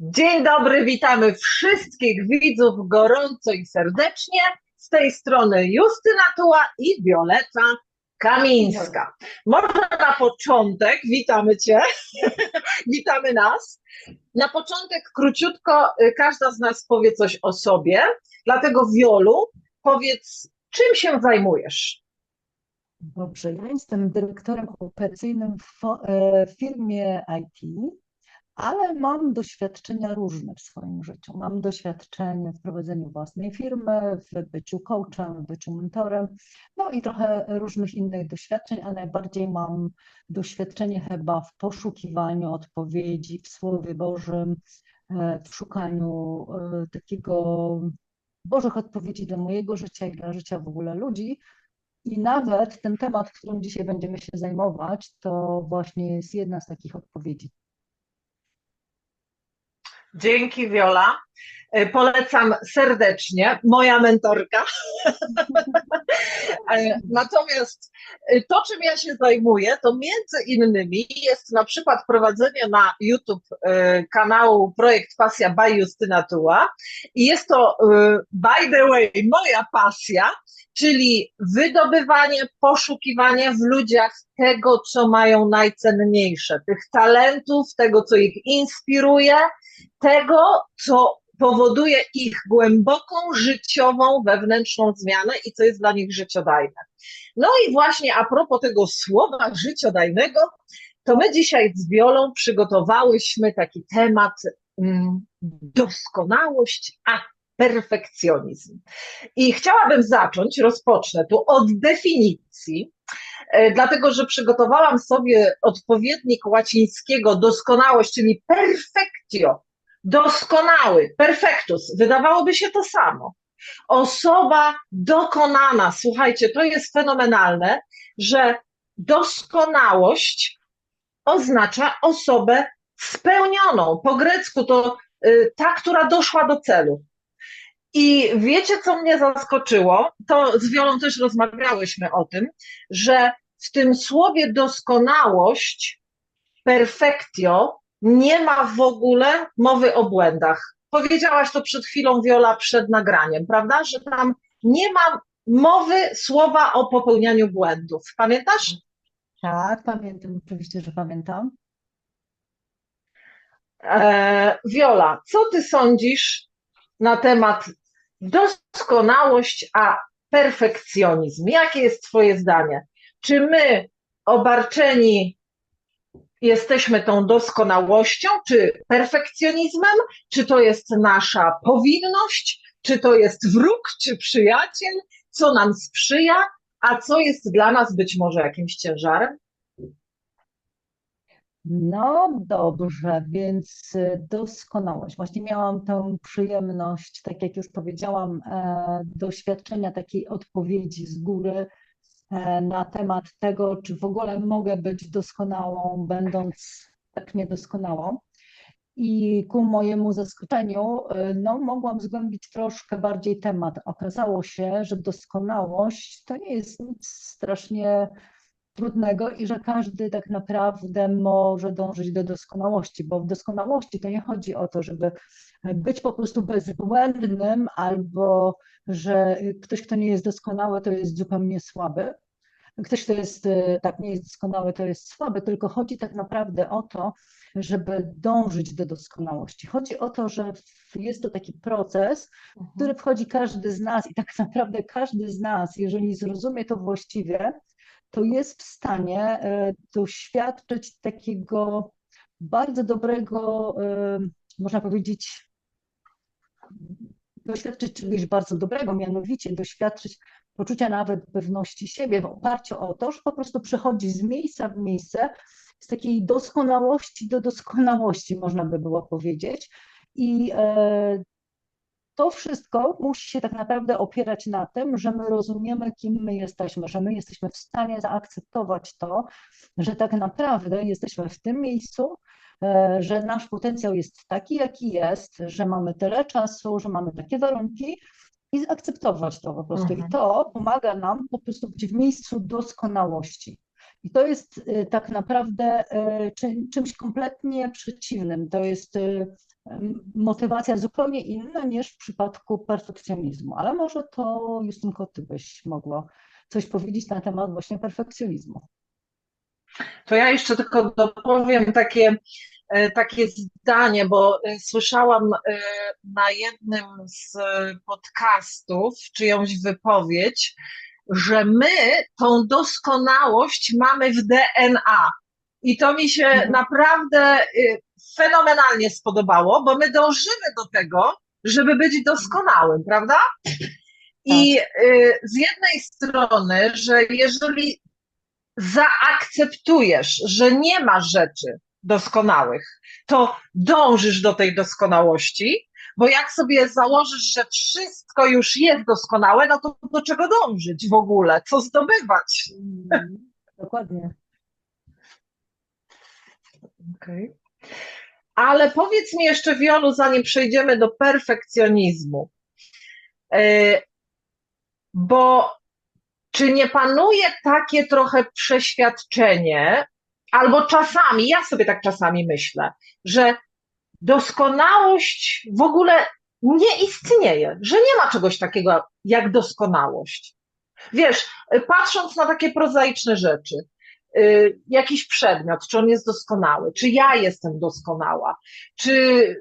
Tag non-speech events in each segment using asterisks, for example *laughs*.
Dzień dobry, witamy wszystkich widzów gorąco i serdecznie. Z tej strony Justyna Tuła i Wioleta Kamińska. Może na początek, witamy Cię, *laughs* witamy nas. Na początek króciutko y, każda z nas powie coś o sobie, dlatego Wiolu, powiedz, czym się zajmujesz? Dobrze, ja jestem dyrektorem operacyjnym e, w firmie IT, ale mam doświadczenia różne w swoim życiu. Mam doświadczenie w prowadzeniu własnej firmy, w byciu coachem, w byciu mentorem, no i trochę różnych innych doświadczeń, a najbardziej mam doświadczenie chyba w poszukiwaniu odpowiedzi w Słowie Bożym, e, w szukaniu e, takiego Bożych odpowiedzi dla mojego życia i dla życia w ogóle ludzi. I nawet ten temat, którym dzisiaj będziemy się zajmować, to właśnie jest jedna z takich odpowiedzi. Dzięki Wiola. Y, Polecam serdecznie, moja mentorka. E, Natomiast y, to, czym ja się zajmuję, to między innymi jest na przykład prowadzenie na YouTube kanału Projekt Pasja by Justyna Tuła. I jest to, by the way, moja pasja, czyli wydobywanie, poszukiwanie w ludziach tego, co mają najcenniejsze, tych talentów, tego, co ich inspiruje, tego, co powoduje ich głęboką, życiową, wewnętrzną zmianę i co jest dla nich życiodajne. No i właśnie a propos tego słowa życiodajnego, to my dzisiaj z Wiolą przygotowałyśmy taki temat mm, doskonałość, a perfekcjonizm. I chciałabym zacząć, rozpocznę tu od definicji, e, dlatego że przygotowałam sobie odpowiednik łacińskiego doskonałość, czyli doskonały, perfectus. Wydawałoby się to samo. Osoba dokonana, słuchajcie, to jest fenomenalne, że doskonałość oznacza osobę spełnioną. Po grecku to y, ta, która doszła do celu. I wiecie, co mnie zaskoczyło? To z Wiolą też rozmawiałyśmy o tym, że w tym słowie doskonałość, perfectio, nie ma w ogóle mowy o błędach. Powiedziałaś to przed chwilą, Wiola, przed nagraniem, prawda? Że tam nie ma mowy słowa o popełnianiu błędów. Pamiętasz? Tak, pamiętam, oczywiście, że pamiętam. E, Wiola, co ty sądzisz na temat doskonałość, a perfekcjonizm? Jakie jest twoje zdanie? Czy my obarczeni jesteśmy tą doskonałością, czy perfekcjonizmem, czy to jest nasza powinność, czy to jest wróg, czy przyjaciel, co nam sprzyja, a co jest dla nas być może jakimś ciężarem? No dobrze, więc y, doskonałość. Właśnie miałam tę przyjemność, tak jak już powiedziałam, e, doświadczenia takiej odpowiedzi z góry na temat tego, czy w ogóle mogę być doskonałą, będąc tak niedoskonałą. I ku mojemu zaskoczeniu, y, no, mogłam zgłębić troszkę bardziej temat. Okazało się, że doskonałość to nie jest nic strasznie trudnego i że każdy tak naprawdę może dążyć do doskonałości, bo w doskonałości to nie chodzi o to, żeby być po prostu bezbłędnym albo że ktoś, kto nie jest doskonały, to jest zupełnie słaby. Ktoś, kto jest y, tak nie jest doskonały, to jest słaby, tylko chodzi tak naprawdę o to, żeby dążyć do doskonałości. Chodzi o to, że jest to taki proces, w który wchodzi każdy z nas i tak naprawdę każdy z nas, jeżeli zrozumie to właściwie, to jest w stanie e, doświadczyć takiego bardzo dobrego, e, można powiedzieć, doświadczyć czegoś bardzo dobrego, mianowicie doświadczyć poczucia nawet pewności siebie w oparciu o to, że po prostu przechodzi z miejsca w miejsce, z takiej doskonałości do doskonałości, można by było powiedzieć. I e, to wszystko musi się tak naprawdę opierać na tym, że my rozumiemy, kim my jesteśmy, że my jesteśmy w stanie zaakceptować to, że tak naprawdę jesteśmy w tym miejscu, e, że nasz potencjał jest taki, jaki jest, że mamy tyle czasu, że mamy takie warunki i zaakceptować to po prostu. I Mhm. to pomaga nam po prostu być w miejscu doskonałości. I to jest y, tak naprawdę czym, czymś kompletnie przeciwnym. To jest motywacja zupełnie inna niż w przypadku perfekcjonizmu. Ale może to, Justynko, ty byś mogła coś powiedzieć na temat właśnie perfekcjonizmu. To ja jeszcze tylko dopowiem takie, e, takie zdanie, bo e, słyszałam e, na jednym z podcastów czyjąś wypowiedź, że my tą doskonałość mamy w DNA. I to mi się Mhm. naprawdę y, fenomenalnie spodobało, bo my dążymy do tego, żeby być doskonałym, prawda? I y, z jednej strony, że jeżeli zaakceptujesz, że nie ma rzeczy doskonałych, to dążysz do tej doskonałości, bo jak sobie założysz, że wszystko już jest doskonałe, no to do czego dążyć w ogóle? Co zdobywać? Mm, Dokładnie. Okej. Ale powiedz mi jeszcze, Wiolu, zanim przejdziemy do perfekcjonizmu, e, bo czy nie panuje takie trochę przeświadczenie, albo czasami, ja sobie tak czasami myślę, że doskonałość w ogóle nie istnieje, że nie ma czegoś takiego jak doskonałość. Wiesz, patrząc na takie prozaiczne rzeczy, jakiś przedmiot, czy on jest doskonały, czy ja jestem doskonała, czy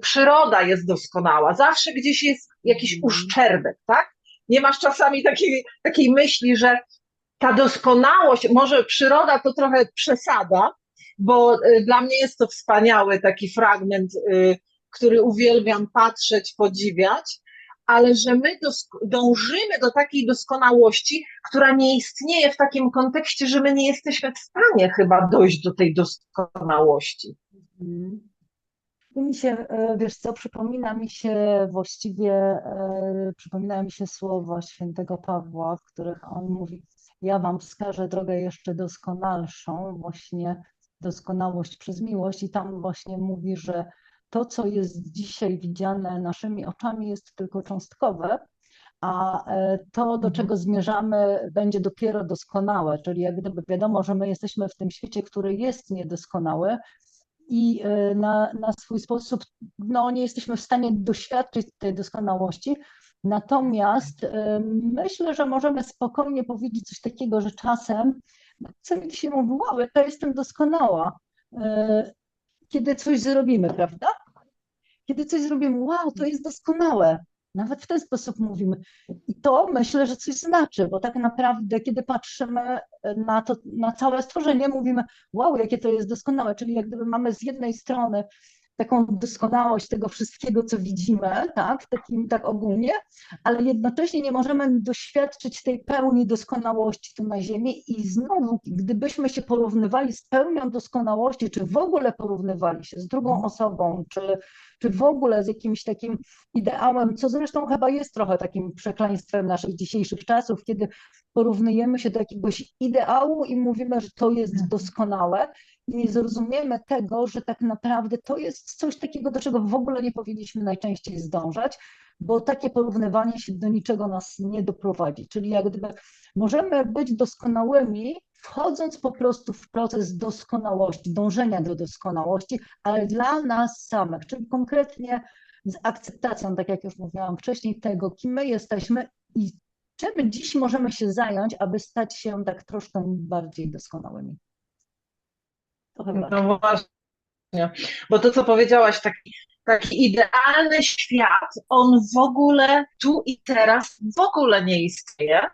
przyroda jest doskonała, zawsze gdzieś jest jakiś Mhm. uszczerbek, tak? Nie masz czasami takiej, takiej myśli, że ta doskonałość, może przyroda to trochę przesada, bo y, dla mnie jest to wspaniały taki fragment, y, który uwielbiam patrzeć, podziwiać, ale że my dążymy do takiej doskonałości, która nie istnieje w takim kontekście, że my nie jesteśmy w stanie chyba dojść do tej doskonałości. Mhm. Mi się, e, wiesz co, przypomina mi się właściwie, e, przypominają mi się słowa świętego Pawła, w których on mówi, ja wam wskażę drogę jeszcze doskonalszą, właśnie doskonałość przez miłość i tam właśnie mówi, że to, co jest dzisiaj widziane naszymi oczami jest tylko cząstkowe, a e, to, do Mhm. czego zmierzamy, będzie dopiero doskonałe, czyli jak gdyby wiadomo, że my jesteśmy w tym świecie, który jest niedoskonały, i e, na, na swój sposób no, nie jesteśmy w stanie doświadczyć tej doskonałości. Natomiast e, myślę, że możemy spokojnie powiedzieć coś takiego, że czasem, no, co mi się mówi, wow, jaka jestem doskonała, kiedy coś zrobimy, prawda? Kiedy coś zrobimy, wow, to jest doskonałe. Nawet w ten sposób mówimy. I to myślę, że coś znaczy, bo tak naprawdę, kiedy patrzymy na to, na całe stworzenie, mówimy, wow, jakie to jest doskonałe. Czyli jak gdyby mamy z jednej strony taką doskonałość tego wszystkiego, co widzimy, tak, takim, tak ogólnie, ale jednocześnie nie możemy doświadczyć tej pełni doskonałości tu na Ziemi i znowu, gdybyśmy się porównywali z pełnią doskonałości, czy w ogóle porównywali się z drugą osobą, czy, czy w ogóle z jakimś takim ideałem, co zresztą chyba jest trochę takim przekleństwem naszych dzisiejszych czasów, kiedy porównujemy się do jakiegoś ideału i mówimy, że to jest doskonałe i nie zrozumiemy tego, że tak naprawdę to jest coś takiego, do czego w ogóle nie powinniśmy najczęściej zdążać, bo takie porównywanie się do niczego nas nie doprowadzi. Czyli jak gdyby możemy być doskonałymi, wchodząc po prostu w proces doskonałości, dążenia do doskonałości, ale dla nas samych, czyli konkretnie z akceptacją, tak jak już mówiłam wcześniej, tego, kim my jesteśmy i czym dziś możemy się zająć, aby stać się tak troszkę bardziej doskonałymi. To chyba. No właśnie, bo to, co powiedziałaś, taki, taki idealny świat, on w ogóle tu i teraz w ogóle nie istnieje,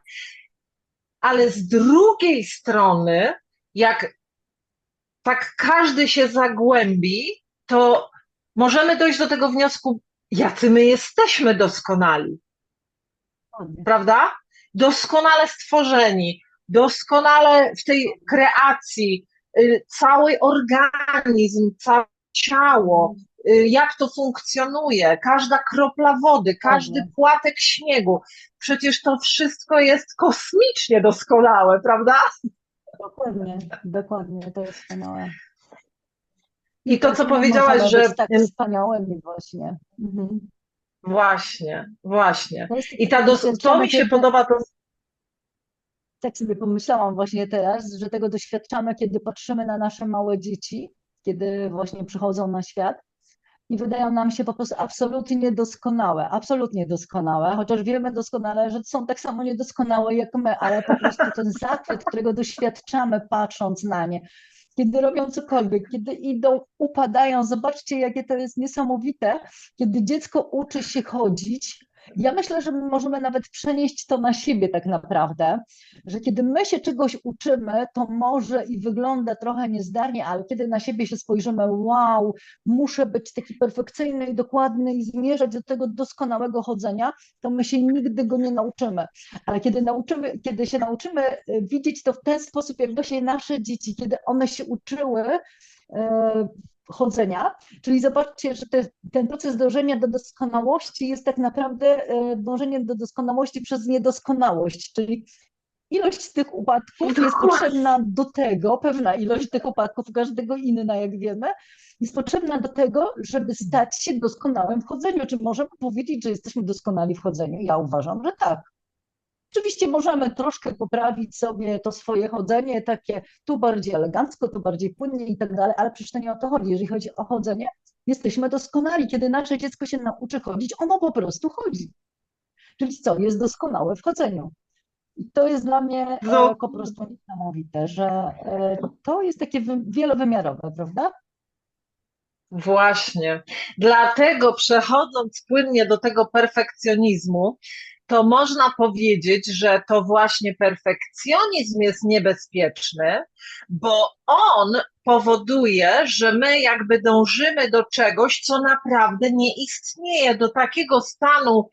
ale z drugiej strony, jak tak każdy się zagłębi, to możemy dojść do tego wniosku, jacy my jesteśmy doskonali, prawda? Doskonale stworzeni, doskonale w tej kreacji, cały organizm, całe ciało, y, jak to funkcjonuje, każda kropla wody, każdy Dokładnie. płatek śniegu. Przecież to wszystko jest kosmicznie doskonałe, prawda? Dokładnie, dokładnie, to jest wspaniałe. I to, co powiedziałaś, że tak wspaniałymi właśnie. Mhm. właśnie, właśnie. I ta dos- to mi się podoba, to tak sobie pomyślałam właśnie teraz, że tego doświadczamy, kiedy patrzymy na nasze małe dzieci, kiedy właśnie przychodzą na świat i wydają nam się po prostu absolutnie niedoskonałe, absolutnie doskonałe, chociaż wiemy doskonale, że są tak samo niedoskonałe jak my, ale po prostu ten zachwyt, którego doświadczamy patrząc na nie, kiedy robią cokolwiek, kiedy idą, upadają, zobaczcie, jakie to jest niesamowite, kiedy dziecko uczy się chodzić, ja myślę, że my możemy nawet przenieść to na siebie tak naprawdę, że kiedy my się czegoś uczymy, to może i wygląda trochę niezdarnie, ale kiedy na siebie się spojrzymy, wow, muszę być taki perfekcyjny i dokładny i zmierzać do tego doskonałego chodzenia, to my się nigdy go nie nauczymy. Ale kiedy nauczymy, kiedy się nauczymy e, widzieć to w ten sposób, jak właśnie nasze dzieci, kiedy one się uczyły, e, chodzenia. Czyli zobaczcie, że te, ten proces dążenia do doskonałości jest tak naprawdę e, dążeniem do doskonałości przez niedoskonałość, czyli ilość tych upadków jest potrzebna do tego, pewna ilość tych upadków, każdego inna, jak wiemy, jest potrzebna do tego, żeby stać się doskonałym w chodzeniu. Czy możemy powiedzieć, że jesteśmy doskonali w chodzeniu? Ja uważam, że tak. Oczywiście możemy troszkę poprawić sobie to swoje chodzenie, takie tu bardziej elegancko, tu bardziej płynnie i tak dalej, ale przecież to nie o to chodzi. Jeżeli chodzi o chodzenie, jesteśmy doskonali. Kiedy nasze dziecko się nauczy chodzić, ono po prostu chodzi. Czyli co? Jest doskonałe w chodzeniu. I to jest dla mnie e, No. po prostu niesamowite, że e, to jest takie wy- wielowymiarowe, prawda? Właśnie. Dlatego przechodząc płynnie do tego perfekcjonizmu, to można powiedzieć, że to właśnie perfekcjonizm jest niebezpieczny, bo on powoduje, że my jakby dążymy do czegoś, co naprawdę nie istnieje, do takiego stanu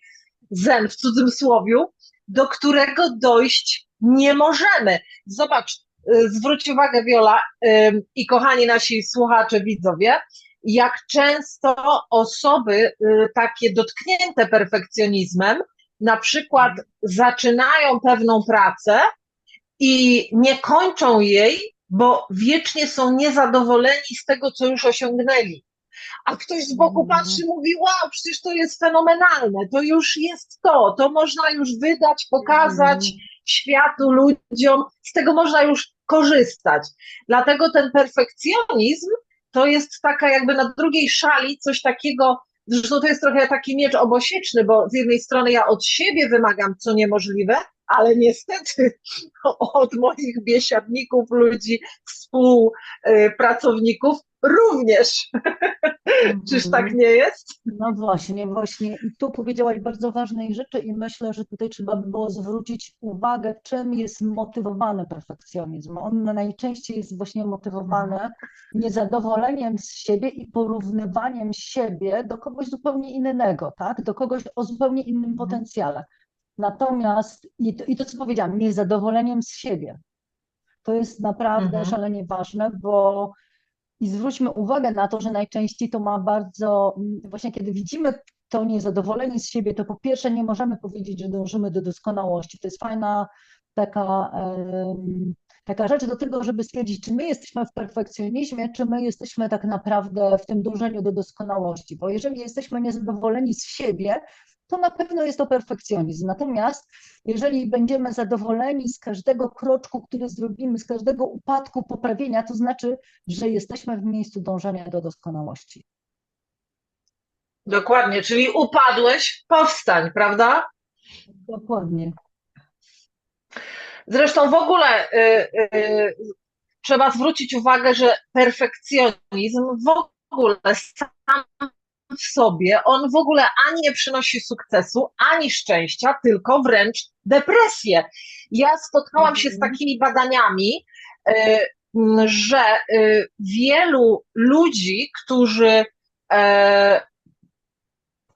zen w cudzysłowiu, do którego dojść nie możemy. Zobacz, y, zwróć uwagę, Wiola ym, i kochani nasi słuchacze, widzowie, jak często osoby y, takie dotknięte perfekcjonizmem, na przykład zaczynają pewną pracę i nie kończą jej, bo wiecznie są niezadowoleni z tego, co już osiągnęli. A ktoś z boku Mhm. patrzy i mówi: Wow, przecież to jest fenomenalne, to już jest to, to można już wydać, pokazać światu, ludziom, z tego można już korzystać. Dlatego ten perfekcjonizm to jest taka jakby na drugiej szali coś takiego, zresztą to jest trochę taki miecz obosieczny, bo z jednej strony ja od siebie wymagam co niemożliwe, ale niestety od moich biesiadników, ludzi, współpracowników również. *laughs* Czyż tak nie jest? No właśnie, właśnie. I tu powiedziałaś bardzo ważnej rzeczy i myślę, że tutaj trzeba by było zwrócić uwagę, czym jest motywowany perfekcjonizm. On najczęściej jest właśnie motywowany niezadowoleniem z siebie i porównywaniem siebie do kogoś zupełnie innego, tak? Do kogoś o zupełnie innym potencjale. Natomiast, i to, i to co powiedziałam, niezadowoleniem z siebie. To jest naprawdę Mhm. szalenie ważne, bo i zwróćmy uwagę na to, że najczęściej to ma bardzo, właśnie kiedy widzimy to niezadowolenie z siebie, to po pierwsze nie możemy powiedzieć, że dążymy do doskonałości. To jest fajna taka, taka rzecz do tego, żeby stwierdzić, czy my jesteśmy w perfekcjonizmie, czy my jesteśmy tak naprawdę w tym dążeniu do doskonałości. Bo jeżeli jesteśmy niezadowoleni z siebie, to na pewno jest to perfekcjonizm. Natomiast jeżeli będziemy zadowoleni z każdego kroczku, który zrobimy, z każdego upadku, poprawienia, to znaczy, że jesteśmy w miejscu dążenia do doskonałości. Dokładnie, czyli upadłeś, powstań, prawda? Dokładnie. Zresztą w ogóle y, y, trzeba zwrócić uwagę, że perfekcjonizm w ogóle sam w sobie, on w ogóle ani nie przynosi sukcesu, ani szczęścia, tylko wręcz depresję. Ja spotkałam się z Mhm. takimi badaniami, y, że y, wielu ludzi, którzy e,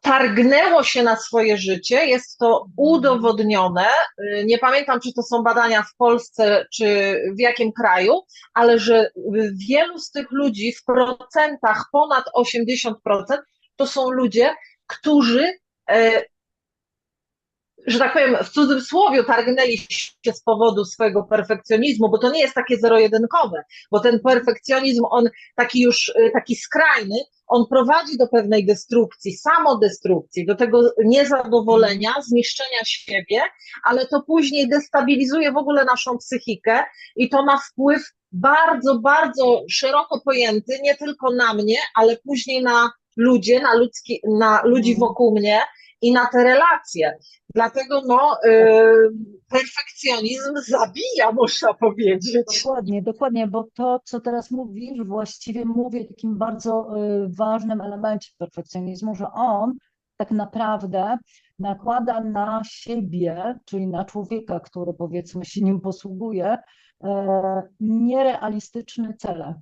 targnęło się na swoje życie, jest to udowodnione. Y, Nie pamiętam, czy to są badania w Polsce, czy w jakim kraju, ale że wielu z tych ludzi w procentach ponad 80% to są ludzie, którzy e, że tak powiem, w cudzysłowie targnęli się z powodu swojego perfekcjonizmu, bo to nie jest takie zero-jedynkowe, bo ten perfekcjonizm, on taki już, y, taki skrajny, on prowadzi do pewnej destrukcji, samodestrukcji, do tego niezadowolenia, zniszczenia siebie, ale to później destabilizuje w ogóle naszą psychikę i to ma wpływ bardzo, bardzo szeroko pojęty, nie tylko na mnie, ale później na ludzie, na, ludzki, na ludzi Mhm. wokół mnie i na te relacje. Dlatego no, y, perfekcjonizm zabija, można powiedzieć. Dokładnie, dokładnie, bo to, co teraz mówisz, właściwie mówię o takim bardzo y, ważnym elemencie perfekcjonizmu, że on tak naprawdę nakłada na siebie, czyli na człowieka, który powiedzmy się nim posługuje, e, nierealistyczne cele.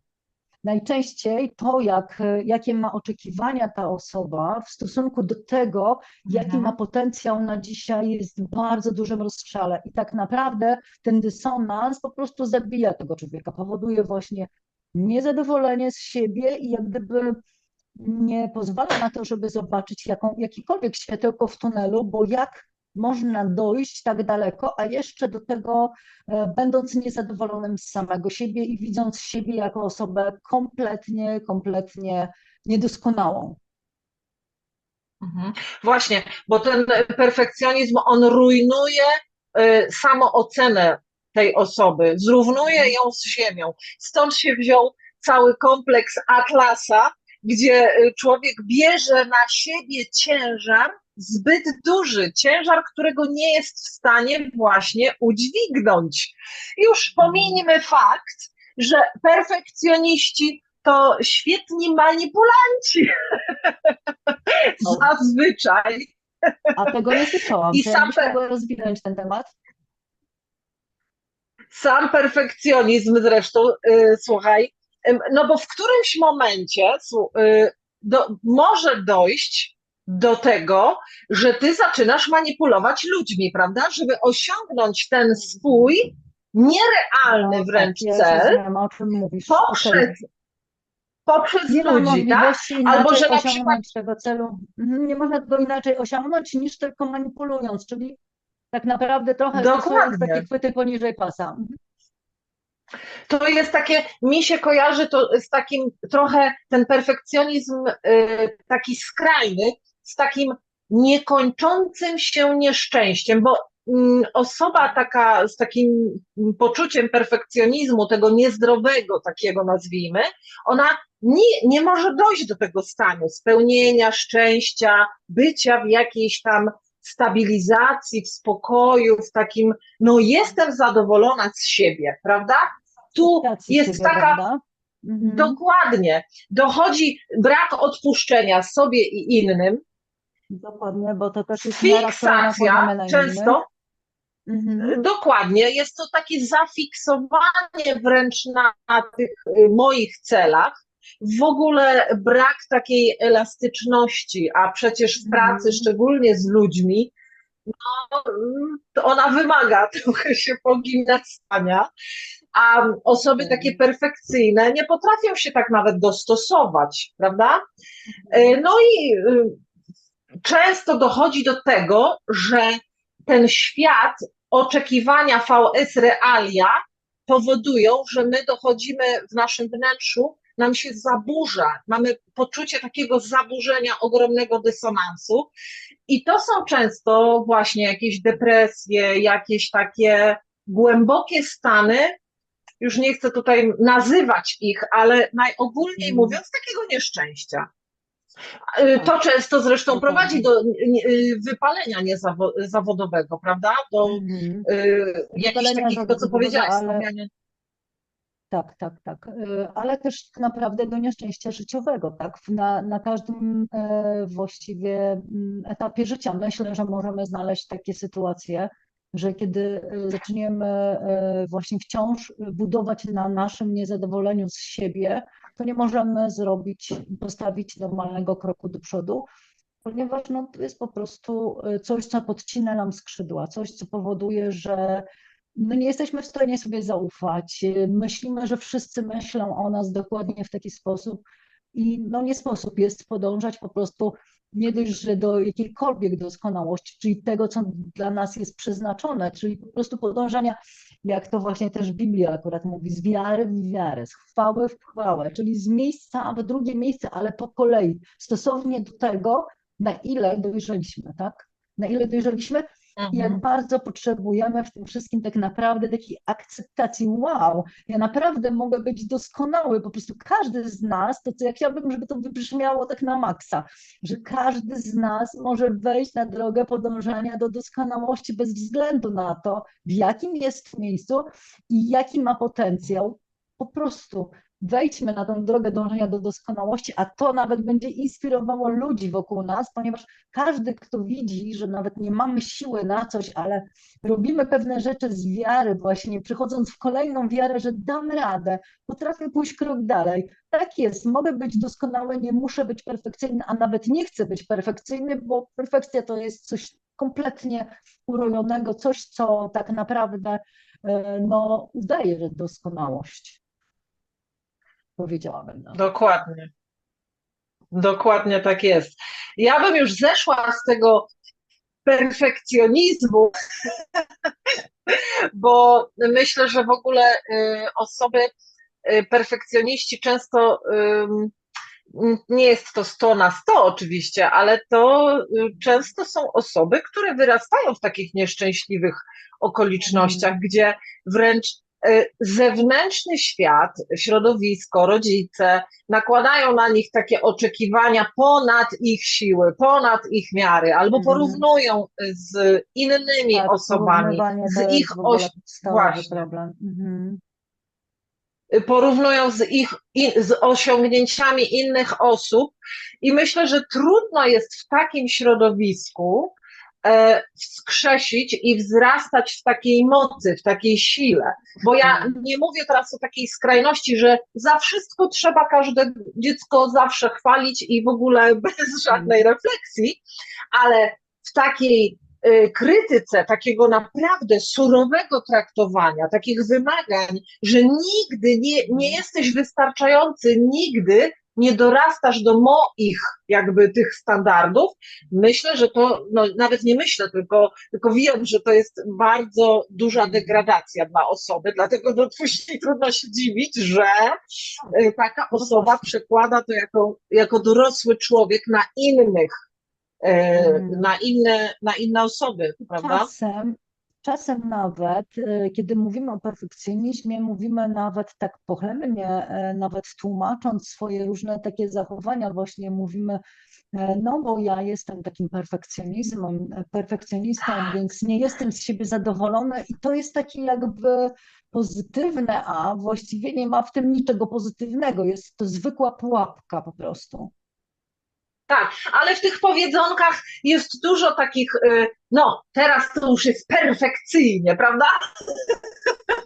Najczęściej to, jak, jakie ma oczekiwania ta osoba w stosunku do tego, jaki Mhm. ma potencjał na dzisiaj, jest w bardzo dużym rozstrzale. I tak naprawdę ten dysonans po prostu zabija tego człowieka, powoduje właśnie niezadowolenie z siebie i jak gdyby nie pozwala na to, żeby zobaczyć jaką, jakikolwiek światełko w tunelu, bo jak można dojść tak daleko, a jeszcze do tego e, będąc niezadowolonym z samego siebie i widząc siebie jako osobę kompletnie, kompletnie niedoskonałą. Mhm. Właśnie, bo ten perfekcjonizm, on rujnuje y, samoocenę tej osoby, zrównuje ją z ziemią. Stąd się wziął cały kompleks Atlasa, gdzie y, człowiek bierze na siebie ciężar zbyt duży, ciężar, którego nie jest w stanie właśnie udźwignąć. Już pomińmy fakt, że perfekcjoniści to świetni manipulanci. *laughs* Zazwyczaj. A tego nie słyszałam. *laughs* I Czy sam jakbyś pe- mogła rozwinąć ten temat? Sam perfekcjonizm zresztą, y, słuchaj, ym, no bo w którymś momencie y, do, może dojść do tego, że ty zaczynasz manipulować ludźmi, prawda? Żeby osiągnąć ten swój nierealny No, wręcz tak, cel poprzez, poprzez Nie ludzi, tak? Albo, że na osiągnąć tego celu. Mhm, Nie można tego inaczej osiągnąć niż tylko manipulując, czyli tak naprawdę trochę Dokładnie. takie chwyty poniżej pasa. Mhm. To jest takie, mi się kojarzy to z takim trochę ten perfekcjonizm y, taki skrajny, z takim niekończącym się nieszczęściem, bo mm, osoba taka z takim poczuciem perfekcjonizmu, tego niezdrowego takiego nazwijmy, ona nie, nie może dojść do tego stanu spełnienia, szczęścia, bycia w jakiejś tam stabilizacji, w spokoju, w takim, no jestem zadowolona z siebie, prawda? Tu jest taka? Mhm. Dokładnie. Dochodzi brak odpuszczenia sobie i innym, Dokładnie, bo to też jest fiksacja często, Mhm. dokładnie, jest to takie zafiksowanie wręcz na, na tych y, moich celach. W ogóle brak takiej elastyczności, a przecież w pracy, Mhm. szczególnie z ludźmi, no, to ona wymaga *laughs* trochę się pogimnastowania, a osoby Mhm. takie perfekcyjne nie potrafią się tak nawet dostosować, prawda? E, No i y, często dochodzi do tego, że ten świat oczekiwania VS realia powodują, że my dochodzimy w naszym wnętrzu, nam się zaburza, mamy poczucie takiego zaburzenia, ogromnego dysonansu. I to są często właśnie jakieś depresje, jakieś takie głębokie stany, już nie chcę tutaj nazywać ich, ale najogólniej Mm. mówiąc, takiego nieszczęścia. Y, To często zresztą prowadzi do y, wypalenia niezawo- zawodowego, prawda? Do Mhm. y, jakichś takich, to co powiedziałaś, ale- stawianie. Tak, tak, tak. Ale też tak naprawdę do nieszczęścia życiowego, tak? Na, na każdym e, właściwie mm, etapie życia myślę, że możemy znaleźć takie sytuacje, że kiedy e, zaczniemy e, właśnie wciąż budować na naszym niezadowoleniu z siebie, to nie możemy zrobić, postawić normalnego kroku do przodu, ponieważ no, to jest po prostu e, coś, co podcina nam skrzydła, coś, co powoduje, że no nie jesteśmy w stanie sobie zaufać. Myślimy, że wszyscy myślą o nas dokładnie w taki sposób i no nie sposób jest podążać po prostu nie dość, że do jakiejkolwiek doskonałości, czyli tego, co dla nas jest przeznaczone, czyli po prostu podążania, jak to właśnie też Biblia akurat mówi, z wiary w wiarę, z chwały w chwałę, czyli z miejsca w drugie miejsce, ale po kolei, stosownie do tego, na ile dojrzeliśmy, tak? Na ile dojrzeliśmy i jak Mhm. bardzo potrzebujemy w tym wszystkim tak naprawdę takiej akceptacji. Wow, ja naprawdę mogę być doskonały. Po prostu każdy z nas, to co ja chciałabym, żeby to wybrzmiało tak na maksa, że każdy z nas może wejść na drogę podążania do doskonałości bez względu na to, w jakim jest miejscu i jaki ma potencjał. Po prostu wejdźmy na tę drogę dążenia do doskonałości, a to nawet będzie inspirowało ludzi wokół nas, ponieważ każdy, kto widzi, że nawet nie mamy siły na coś, ale robimy pewne rzeczy z wiary, właśnie przychodząc w kolejną wiarę, że dam radę, potrafię pójść krok dalej. Tak jest, mogę być doskonały, nie muszę być perfekcyjny, a nawet nie chcę być perfekcyjny, bo perfekcja to jest coś kompletnie urojonego, coś, co tak naprawdę e, no, udaje, doskonałość. Powiedziałabym. No. Dokładnie. Dokładnie tak jest. Ja bym już zeszła z tego perfekcjonizmu, *laughs* bo myślę, że w ogóle y, osoby, y, perfekcjoniści często ym, nie jest to 100 na 100 oczywiście, ale to y, często są osoby, które wyrastają w takich nieszczęśliwych okolicznościach, gdzie wręcz y, zewnętrzny świat, środowisko, rodzice nakładają na nich takie oczekiwania ponad ich siły, ponad ich miary, albo Mhm. porównują z innymi Tak, osobami, z ich oś- właśnie. Mhm. porównują z ich i, z osiągnięciami innych osób i myślę, że trudno jest w takim środowisku wskrzesić i wzrastać w takiej mocy, w takiej sile. Bo ja Mhm. nie mówię teraz o takiej skrajności, że za wszystko trzeba każde dziecko zawsze chwalić i w ogóle *laughs* bez żadnej refleksji, ale w takiej y, krytyce takiego naprawdę surowego traktowania, takich wymagań, że nigdy nie, nie jesteś wystarczający, nigdy nie dorastasz do moich jakby tych standardów, myślę, że to, no nawet nie myślę, tylko, tylko wiem, że to jest bardzo duża degradacja dla osoby, dlatego no później *laughs* trudno się dziwić, że y, taka osoba przekłada to jako, jako dorosły człowiek na innych, y, Mhm. na inne, na inne osoby, prawda? Czasem, czasem nawet, e, kiedy mówimy o perfekcjonizmie, mówimy nawet tak pochlebnie, e, nawet tłumacząc swoje różne takie zachowania, właśnie mówimy, e, no bo ja jestem takim perfekcjonizmem, perfekcjonistą, więc nie jestem z siebie zadowolony i to jest takie jakby pozytywne, a właściwie nie ma w tym niczego pozytywnego, jest to zwykła pułapka po prostu. Tak, ale w tych powiedzonkach jest dużo takich, y, no teraz to już jest perfekcyjnie, prawda?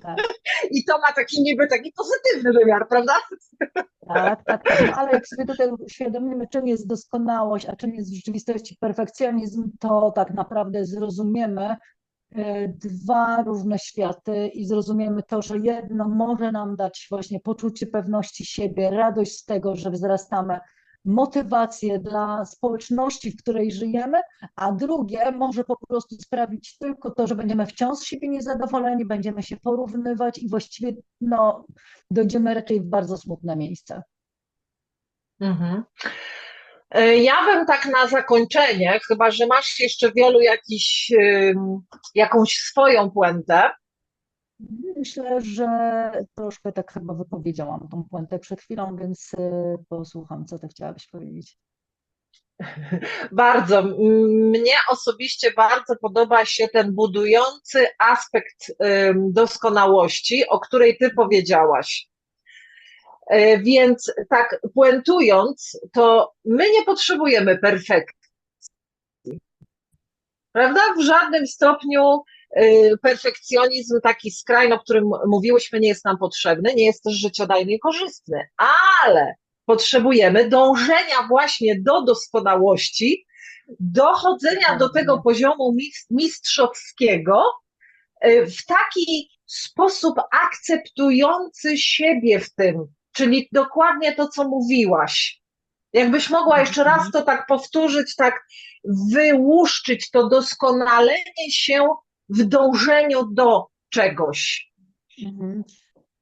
Tak. I to ma taki niby taki pozytywny wymiar, prawda? Tak, tak, tak. No, ale jak sobie tutaj uświadomimy, czym jest doskonałość, a czym jest w rzeczywistości perfekcjonizm, to tak naprawdę zrozumiemy e, dwa różne światy i zrozumiemy to, że jedno może nam dać właśnie poczucie pewności siebie, radość z tego, że wzrastamy, motywację dla społeczności, w której żyjemy, a drugie może po prostu sprawić tylko to, że będziemy wciąż z siebie niezadowoleni, będziemy się porównywać i właściwie no, dojdziemy raczej w bardzo smutne miejsce. Mhm. Y, Ja bym tak na zakończenie, chyba że masz jeszcze wielu jakiś, jakąś swoją puentę, Myślę, że troszkę tak chyba wypowiedziałam tą puentę przed chwilą, więc y, posłucham, co ty chciałabyś powiedzieć. *laughs* Bardzo. Mnie osobiście bardzo podoba się ten budujący aspekt doskonałości, o której ty powiedziałaś. E, Więc tak puentując, to my nie potrzebujemy perfekcji. Prawda? W żadnym stopniu perfekcjonizm taki skrajny, o którym mówiłyśmy, nie jest nam potrzebny, nie jest też życiodajny i korzystny, ale potrzebujemy dążenia właśnie do doskonałości, dochodzenia do tego poziomu mis- mistrzowskiego y, w taki sposób akceptujący siebie w tym, czyli dokładnie to, co mówiłaś. Jakbyś mogła jeszcze raz to tak powtórzyć, tak wyłuszczyć to doskonalenie się w dążeniu do czegoś. Mhm.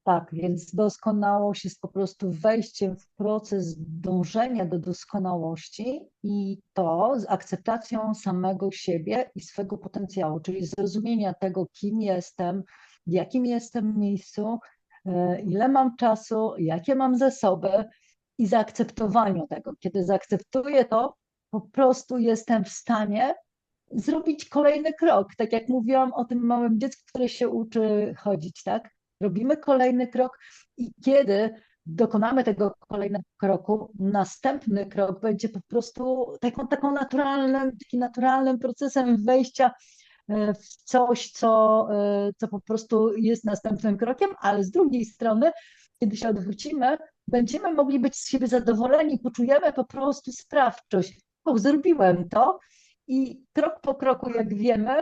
Tak, więc doskonałość jest po prostu wejściem w proces dążenia do doskonałości i to z akceptacją samego siebie i swego potencjału, czyli zrozumienia tego, kim jestem, w jakim jestem miejscu, e, ile mam czasu, jakie mam zasoby i zaakceptowaniu tego. Kiedy zaakceptuję to, po prostu jestem w stanie zrobić kolejny krok. Tak jak mówiłam o tym małym dziecku, które się uczy chodzić, tak? Robimy kolejny krok i kiedy dokonamy tego kolejnego kroku, następny krok będzie po prostu taką, taką naturalnym, takim naturalnym procesem wejścia e, w coś, co, e, co po prostu jest następnym krokiem, ale z drugiej strony, kiedy się odwrócimy, będziemy mogli być z siebie zadowoleni, poczujemy po prostu sprawczość. O, zrobiłem to i krok po kroku, jak wiemy,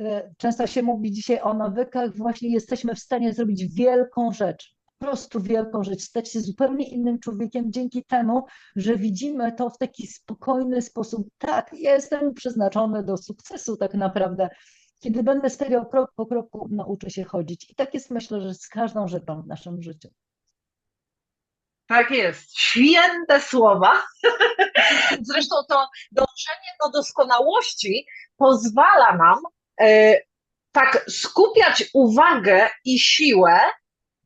e, często się mówi dzisiaj o nawykach, właśnie jesteśmy w stanie zrobić wielką rzecz, po prostu wielką rzecz, stać się zupełnie innym człowiekiem dzięki temu, że widzimy to w taki spokojny sposób. Tak, jestem przeznaczony do sukcesu tak naprawdę. Kiedy będę stawiał krok po kroku, nauczę się chodzić. I tak jest myślę, że z każdą rzeczą w naszym życiu. Tak jest, święte słowa. *laughs* Zresztą to dążenie do doskonałości pozwala nam e, tak skupiać uwagę i siłę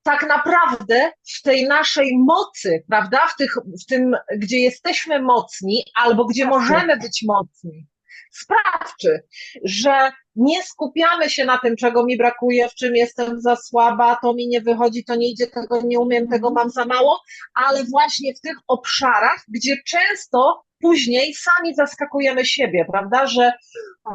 tak naprawdę w tej naszej mocy, prawda? W, tych, w tym, gdzie jesteśmy mocni albo gdzie Sprawczy. możemy być mocni. Sprawczy, że nie skupiamy się na tym, czego mi brakuje, w czym jestem za słaba, to mi nie wychodzi, to nie idzie, tego nie umiem, tego mam za mało, ale właśnie w tych obszarach, gdzie często później sami zaskakujemy siebie, prawda? Że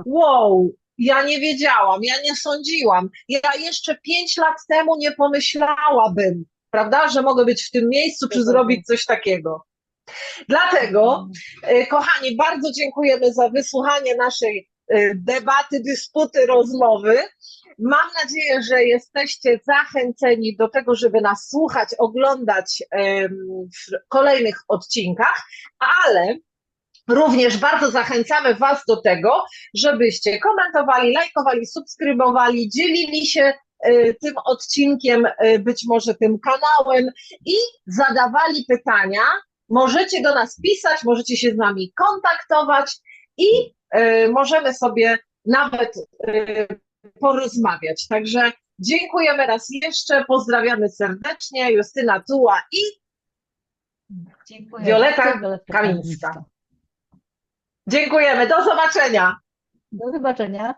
wow, ja nie wiedziałam, ja nie sądziłam, ja jeszcze pięć lat temu nie pomyślałabym, prawda, że mogę być w tym miejscu, czy zrobić coś takiego. Dlatego, e, kochani, bardzo dziękujemy za wysłuchanie naszej e, debaty, dysputy, rozmowy. Mam nadzieję, że jesteście zachęceni do tego, żeby nas słuchać, oglądać w kolejnych odcinkach, ale również bardzo zachęcamy Was do tego, żebyście komentowali, lajkowali, subskrybowali, dzielili się e, tym odcinkiem, być może tym kanałem i zadawali pytania. Możecie do nas pisać, możecie się z nami kontaktować i e, możemy sobie nawet e, porozmawiać. Także dziękujemy raz jeszcze, pozdrawiamy serdecznie, Justyna Tuła i Dziękuję. Wioleta Kamińska. dziękujemy. Do zobaczenia. Do zobaczenia.